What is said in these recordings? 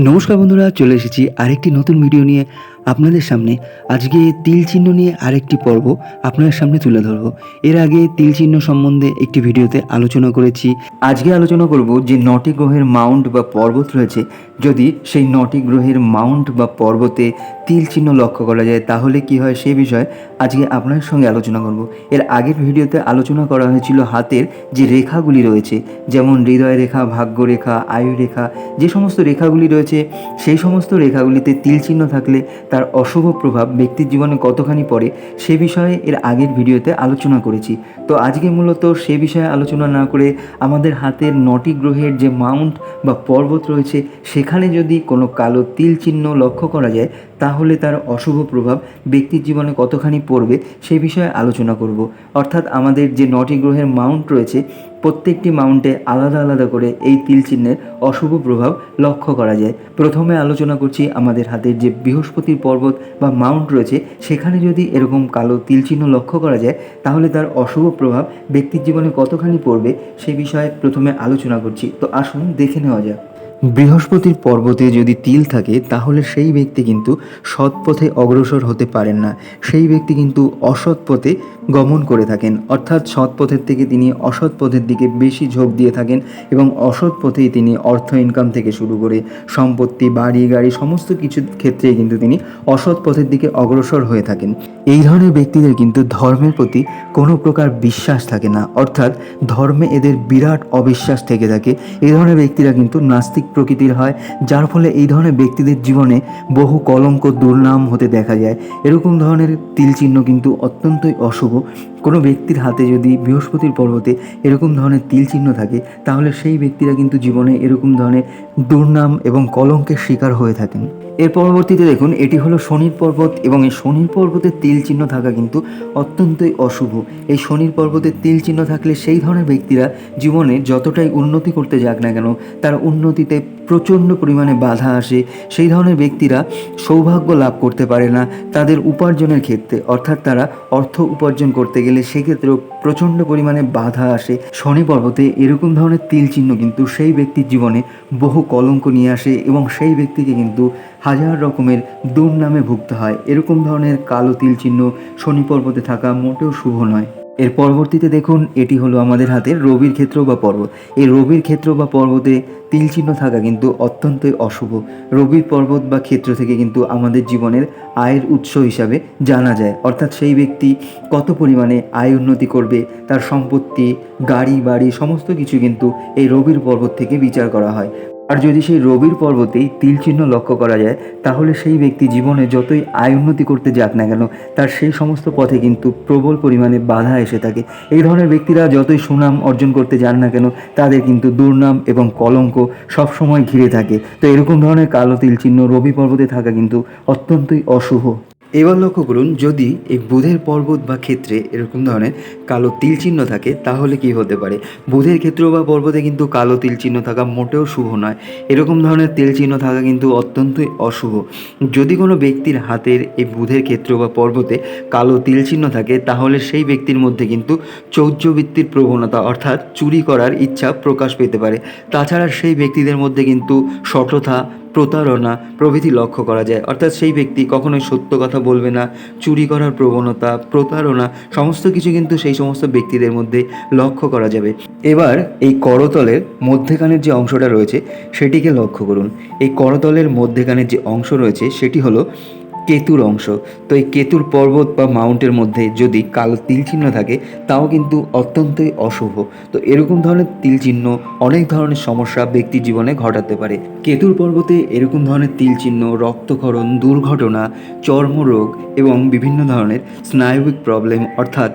নমস্কার বন্ধুরা চলে এসেছি আরেকটি নতুন ভিডিও নিয়ে। আপনাদের সামনে আজকে তিল চিহ্ন নিয়ে আরেকটি পর্ব আপনাদের সামনে তুলে ধরব। এর আগে তিল চিহ্ন সম্বন্ধে একটি ভিডিওতে আলোচনা করেছি। আজকে আলোচনা করব যে নটি গ্রহের মাউন্ট বা পর্বত রয়েছে। যদি সেই নটি গ্রহের মাউন্ট বা পর্বতে তিল চিহ্ন লক্ষ্য করা যায়, তাহলে কি হয় সে বিষয়ে আজকে আপনার সঙ্গে আলোচনা করব। এর আগের ভিডিওতে আলোচনা করা হয়েছিল হাতের যে রেখাগুলি রয়েছে, যেমন হৃদয় রেখা, ভাগ্য রেখা, আয়ু রেখা, যে সমস্ত রেখাগুলি রয়েছে, সেই সমস্ত রেখাগুলিতে তিল চিহ্ন থাকলে তার অশুভ প্রভাব ব্যক্তির জীবনে কতখানি পড়ে সে বিষয়ে এর আগের ভিডিওতে আলোচনা করেছি। তো আজকে মূলত সে বিষয়ে আলোচনা না করে আমাদের হাতের নটি গ্রহের যে মাউন্ট বা পর্বত রয়েছে, সেখানে যদি কোনো কালো তিল চিহ্ন লক্ষ্য করা যায়, তাহলে তার অশুভ প্রভাব ব্যক্তির জীবনে কতখানি পড়বে সে বিষয়ে আলোচনা করব। অর্থাৎ আমাদের যে নটি গ্রহের মাউন্ট রয়েছে প্রত্যেকটি মাউন্টে আলাদা আলাদা করে এই তিল চিহ্নের অশুভ প্রভাব লক্ষ্য করা যায়। প্রথমে আলোচনা করছি আমাদের হাতের যে বৃহস্পতির পর্বত বা মাউন্ট রয়েছে, সেখানে যদি এরকম কালো তিল চিহ্ন লক্ষ্য করা যায়, তাহলে তার অশুভ প্রভাব ব্যক্তির জীবনে কতখানি পড়বে, সে বিষয়ে প্রথমে আলোচনা করছি। তো আসুন দেখে নেওয়া যাক। বৃহস্পতির পর্বতে যদি তিল থাকে, তাহলে সেই ব্যক্তি কিন্তু সৎ পথে অগ্রসর হতে পারেন না। সেই ব্যক্তি কিন্তু অসৎ পথে গমন করে থাকেন। অর্থাৎ সৎ পথের থেকে তিনি অসৎ পথের দিকে বেশি ঝোঁক দিয়ে থাকেন এবং অসৎ পথেই তিনি অর্থ ইনকাম থেকে শুরু করে সম্পত্তি, বাড়ি, গাড়ি, সমস্ত কিছু ক্ষেত্রেই কিন্তু তিনি অসৎ পথের দিকে অগ্রসর হয়ে থাকেন। এই ধরনের ব্যক্তিদের কিন্তু ধর্মের প্রতি কোনো প্রকার বিশ্বাস থাকে না। অর্থাৎ ধর্মে এদের বিরাট অবিশ্বাস থেকে থাকে। এই ধরনের ব্যক্তিরা কিন্তু নাস্তিক প্রকৃতির হয়, যার ফলে এই ধরনের ব্যক্তিদের জীবনে বহু কলঙ্ক, দুর্নাম হতে দেখা যায়। এরকম ধরনের তিল চিহ্ন কিন্তু অত্যন্তই অশুভ। কোনো ব্যক্তির হাতে যদি বৃহস্পতির পর্বতে এরকম ধরনের তিল চিহ্ন থাকে, তাহলে সেই ব্যক্তিরা কিন্তু জীবনে এরকম ধরনের দুর্নাম এবং কলঙ্কের শিকার হয়ে থাকেন। এর পরবর্তীতে দেখুন, এটি হলো শনির পর্বত এবং এই শনির পর্বতের তিল চিহ্ন থাকা কিন্তু অত্যন্তই অশুভ। এই শনির পর্বতের তিল চিহ্ন থাকলে সেই ধরনের ব্যক্তিরা জীবনে যতটাই উন্নতি করতে যাক না কেন, তার উন্নতিতে প্রচণ্ড পরিমাণে বাধা আসে। সেই ধরনের ব্যক্তিরা সৌভাগ্য লাভ করতে পারে না তাদের উপার্জনের ক্ষেত্রে, অর্থাৎ তারা অর্থ উপার্জন করতে গেলে সেক্ষেত্রেও প্রচণ্ড পরিমাণে বাধা আসে। শনি পর্বতে এরকম ধরনের তিল চিহ্ন কিন্তু সেই ব্যক্তির জীবনে বহু কলঙ্ক নিয়ে আসে এবং সেই ব্যক্তিকে কিন্তু হাজার রকমের দুর্নামে ভুগতে হয়। এরকম ধরনের কালো তিল চিহ্ন শনি পর্বতে থাকা মোটেও শুভ নয়। এর পরবর্তীতে দেখুন, এটি হলো আমাদের হাতের রবির ক্ষেত্র বা পর্বত এই রবির ক্ষেত্র বা পর্বতে তিল চিহ্ন থাকা কিন্তু অত্যন্তই অশুভ। রবির পর্বত বা ক্ষেত্র থেকে কিন্তু আমাদের জীবনের আয়ের উৎস হিসাবে জানা যায়। অর্থাৎ সেই ব্যক্তি কত পরিমাণে আয় উন্নতি করবে, তার সম্পত্তি, গাড়ি, বাড়ি, সমস্ত কিছু কিন্তু এই রবির পর্বত থেকে বিচার করা হয়। আর যদি সেই রবির পর্বতেই তিল চিহ্ন লক্ষ্য করা যায়, তাহলে সেই ব্যক্তি জীবনে যতই আয় উন্নতি করতে যাক না কেন, তার সেই সমস্ত পথে কিন্তু প্রবল পরিমাণে বাধা এসে থাকে। এই ধরনের ব্যক্তিরা যতই সুনাম অর্জন করতে যান না কেন, তাদের কিন্তু দুর্নাম এবং কলঙ্ক সবসময় ঘিরে থাকে। তো এরকম ধরনের কালো তিল চিহ্ন রবি পর্বতে থাকা কিন্তু অত্যন্তই অশুভ। এবার লক্ষ্য করুন, যদি এই বুধের পর্বত বা ক্ষেত্রে এরকম ধরনের কালো তিল চিহ্ন থাকে, তাহলে কি হতে পারে? বুধের ক্ষেত্র বা পর্বতে কিন্তু কালো তিল চিহ্ন থাকা মোটেও শুভ নয়। এরকম ধরনের তিল চিহ্ন থাকা কিন্তু অত্যন্তই অশুভ। যদি কোনো ব্যক্তির হাতের এই বুধের ক্ষেত্র বা পর্বতে কালো তিল চিহ্ন থাকে, তাহলে সেই ব্যক্তির মধ্যে কিন্তু চৌর্যবৃত্তির প্রবণতা, অর্থাৎ চুরি করার ইচ্ছা প্রকাশ পেতে পারে। তাছাড়া সেই ব্যক্তিদের মধ্যে কিন্তু সঠতা প্রতারণা প্রভৃতি লক্ষ্য করা যায়। অর্থাৎ সেই ব্যক্তি কখনোই সত্য কথা বলবে না, চুরি করার প্রবণতা, প্রতারণা, সমস্ত কিছু কিন্তু সেই সমস্ত ব্যক্তিদের মধ্যে লক্ষ্য করা যাবে। এবার এই করতলের মধ্যেখানের যে অংশটা রয়েছে, সেটিকে লক্ষ্য করুন। এই করতলের মধ্যেখানের যে অংশ রয়েছে, সেটি হলো কেতুর অংশ। তো এই কেতুর পর্বত বা মাউন্টের মধ্যে যদি কালো তিল চিহ্ন থাকে, তাও কিন্তু অত্যন্তই অশুভ। তো এরকম ধরনের তিল চিহ্ন অনেক ধরনের সমস্যা ব্যক্তির জীবনে ঘটাতে পারে। কেতুর পর্বতে এরকম ধরনের তিল চিহ্ন, রক্তক্ষরণ, দুর্ঘটনা, চর্মরোগ এবং বিভিন্ন ধরনের স্নায়বিক প্রবলেম অর্থাৎ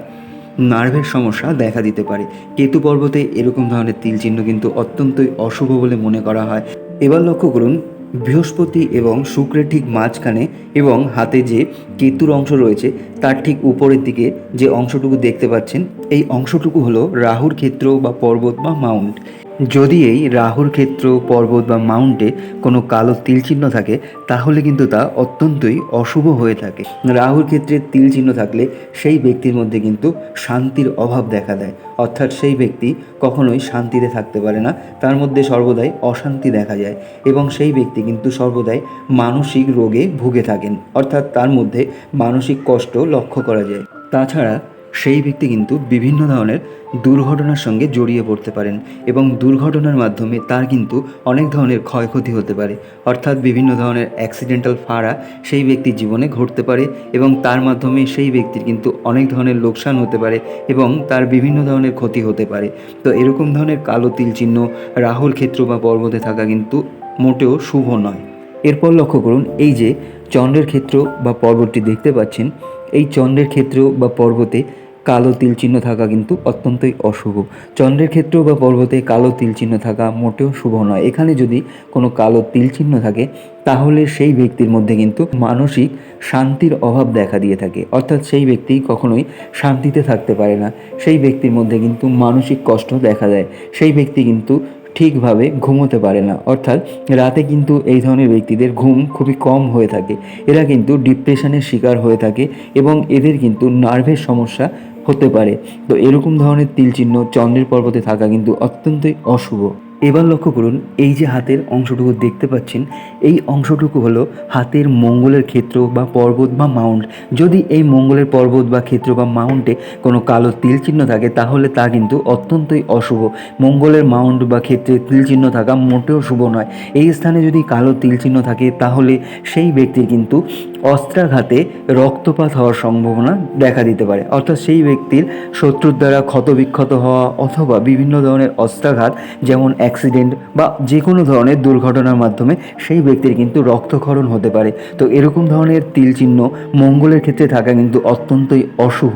নার্ভের সমস্যা দেখা দিতে পারে। কেতু পর্বতে এরকম ধরনের তিল চিহ্ন কিন্তু অত্যন্তই অশুভ বলে মনে করা হয়। এবার লক্ষ্য করুন বৃহস্পতি এবং শুক্রের ঠিক মাঝখানে এবং হাতে যে কেতুর অংশ রয়েছে, তার ঠিক উপরের দিকে যে অংশটুকু দেখতে পাচ্ছেন, এই অংশটুকু হলো রাহুর ক্ষেত্র বা পর্বত বা মাউন্ট। যদি এই রাহুর ক্ষেত্র, পর্বত বা মাউন্টে কোনো কালো তিল চিহ্ন থাকে, তাহলে কিন্তু তা অত্যন্তই অশুভ হয়ে থাকে। রাহুর ক্ষেত্রে তিল চিহ্ন থাকলে সেই ব্যক্তির মধ্যে কিন্তু শান্তির অভাব দেখা দেয়। অর্থাৎ সেই ব্যক্তি কখনোই শান্তিতে থাকতে পারে না, তার মধ্যে সর্বদাই অশান্তি দেখা যায় এবং সেই ব্যক্তি কিন্তু সর্বদাই মানসিক রোগে ভুগে থাকেন। অর্থাৎ তার মধ্যে মানসিক কষ্ট লক্ষ্য করা যায়। তাছাড়া সেই ব্যক্তি কিন্তু বিভিন্ন ধরনের দুর্ঘটনার সঙ্গে জড়িয়ে পড়তে পারেন এবং দুর্ঘটনার মাধ্যমে তার কিন্তু অনেক ধরনের ক্ষয়ক্ষতি হতে পারে। অর্থাৎ বিভিন্ন ধরনের অ্যাক্সিডেন্টাল ফাড়া সেই ব্যক্তির জীবনে ঘটতে পারে এবং তার মাধ্যমে সেই ব্যক্তির কিন্তু অনেক ধরনের লোকসান হতে পারে এবং তার বিভিন্ন ধরনের ক্ষতি হতে পারে। তো এরকম ধরনের কালো তিল চিহ্ন, রাহুল ক্ষেত্র বা পর্বতে থাকা কিন্তু মোটেও শুভ নয়। এরপর লক্ষ্য করুন, এই যে চন্দ্রের ক্ষেত্র বা পর্বতটি দেখতে পাচ্ছেন, এই চন্দ্রের ক্ষেত্র বা পর্বতে কালো তিল চিহ্ন থাকা কিন্তু অত্যন্তই অশুভ। চন্দ্রের ক্ষেত্র বা পর্বতে কালো তিল চিহ্ন থাকা মোটেও শুভ নয়। এখানে যদি কোনো কালো তিল চিহ্ন থাকে, তাহলে সেই ব্যক্তির মধ্যে কিন্তু মানসিক শান্তির অভাব দেখা দিয়ে থাকে। অর্থাৎ সেই ব্যক্তি কখনোই শান্তিতে থাকতে পারে না। সেই ব্যক্তির মধ্যে কিন্তু মানসিক কষ্ট দেখা দেয়। সেই ব্যক্তি কিন্তু ঠিকভাবে ঘুমোতে পারে না। অর্থাৎ রাতে কিন্তু এই ধরনের ব্যক্তিদের ঘুম খুবই কম হয়ে থাকে। এরা কিন্তু ডিপ্রেশনের শিকার হয়ে থাকে এবং এদের কিন্তু নার্ভের সমস্যা হতে পারে। তো এরকম ধরনের তিল চিহ্ন চন্দ্রের পর্বতে থাকা কিন্তু অত্যন্তই অশুভ। এবার লক্ষ্য করুন, এই যে হাতের অংশটুকু দেখতে পাচ্ছেন, এই অংশটুকু হলো হাতের মঙ্গলের ক্ষেত্র বা পর্বত বা মাউন্ট। যদি এই মঙ্গলের পর্বত বা ক্ষেত্র বা মাউন্টে কোনো কালো তিল চিহ্ন থাকে, তাহলে তা কিন্তু অত্যন্তই অশুভ। মঙ্গলের মাউন্ট বা ক্ষেত্রে তিল চিহ্ন থাকা মোটেও শুভ নয়। এই স্থানে যদি কালো তিল চিহ্ন থাকে, তাহলে সেই ব্যক্তির কিন্তু অস্ত্রাঘাতে রক্তপাত হওয়ার সম্ভাবনা দেখা দিতে পারে। অর্থাৎ সেই ব্যক্তির শত্রুর দ্বারা ক্ষতবিক্ষত হওয়া অথবা বিভিন্ন ধরনের অস্ত্রাঘাত, যেমন অ্যাক্সিডেন্ট বা যে কোনো ধরনের দুর্ঘটনার মাধ্যমে সেই ব্যক্তির কিন্তু রক্তক্ষরণ হতে পারে। তো এরকম ধরনের তিল চিহ্ন মঙ্গলের ক্ষেত্রে থাকা কিন্তু অত্যন্তই অশুভ।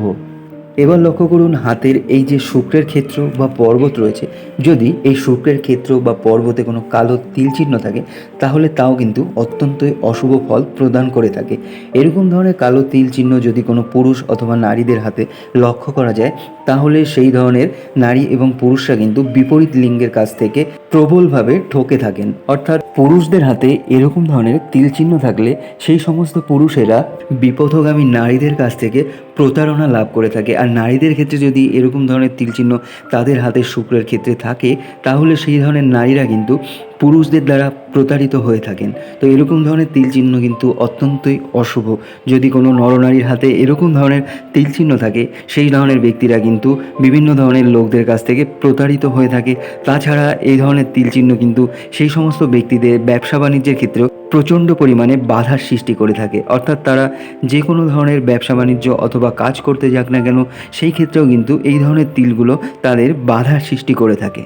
এবার লক্ষ্য করুন হাতের এই যে শুক্রের ক্ষেত্র বা পর্বত রয়েছে। যদি এই শুক্রের ক্ষেত্র বা পর্বতে কোনো কালো তিল চিহ্ন থাকে, তাহলে তাও কিন্তু অত্যন্তই অশুভ ফল প্রদান করে থাকে। এরকম ধরনের কালো তিল চিহ্ন যদি কোনো পুরুষ অথবা নারীদের হাতে লক্ষ্য করা যায়, তাহলে সেই ধরনের নারী এবং পুরুষরা কিন্তু বিপরীত লিঙ্গের কাছ থেকে প্রবলভাবে ঠকে থাকেন। অর্থাৎ পুরুষদের হাতে এরকম ধরনের তিল চিহ্ন থাকলে সেই সমস্ত পুরুষেরা বিপথগামী নারীদের কাছ থেকে প্রতারণা লাভ করে থাকে। আর নারীদের ক্ষেত্রে যদি এরকম ধরনের তিল চিহ্ন তাদের হাতে শুক্রের ক্ষেত্রে থাকে, তাহলে সেই ধরনের নারীরা কিন্তু পুরুষদের দ্বারা প্রতারিত হয়ে থাকেন। তো এরকম ধরনের তিল চিহ্ন কিন্তু অত্যন্তই অশুভ। যদি কোনো নরনারীর হাতে এরকম ধরনের তিল চিহ্ন থাকে, সেই ধরনের ব্যক্তিরা কিন্তু বিভিন্ন ধরনের লোকদের কাছ থেকে প্রতারিত হয়ে থাকে। তাছাড়া এই ধরনের তিল চিহ্ন কিন্তু সেই সমস্ত ব্যক্তিদের ব্যবসা বাণিজ্যের ক্ষেত্রেও প্রচণ্ড পরিমাণে বাধার সৃষ্টি করে থাকে। অর্থাৎ তারা যে কোনো ধরনের ব্যবসা বাণিজ্য অথবা কাজ করতে যাক না কেন, সেই ক্ষেত্রেও কিন্তু এই ধরনের তিলগুলো তাদের বাধার সৃষ্টি করে থাকে।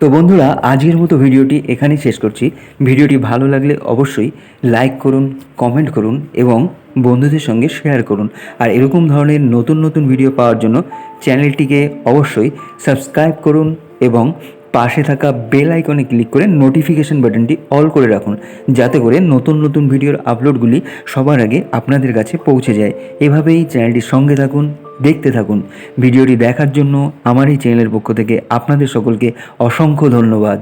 তো বন্ধুরা, আজকের মতো ভিডিওটি এখানেই শেষ করছি। ভিডিওটি ভালো লাগলে অবশ্যই লাইক করুন, কমেন্ট করুন এবং বন্ধুদের সঙ্গে শেয়ার করুন। আর এরকম ধরনের নতুন নতুন ভিডিও পাওয়ার জন্য চ্যানেলটিকে অবশ্যই সাবস্ক্রাইব করুন এবং পাশে থাকা বেল আইকনে ক্লিক করে নোটিফিকেশন বাটনটি অল করে রাখুন, যাতে করে নতুন নতুন ভিডিওর আপলোডগুলি সবার আগে আপনাদের কাছে পৌঁছে যায়। এভাবেই চ্যানেলটির সঙ্গে থাকুন, দেখতে থাকুন। ভিডিওটি দেখার জন্য আমার এই চ্যানেলের পক্ষ থেকে আপনাদের সকলকে অসংখ্য ধন্যবাদ।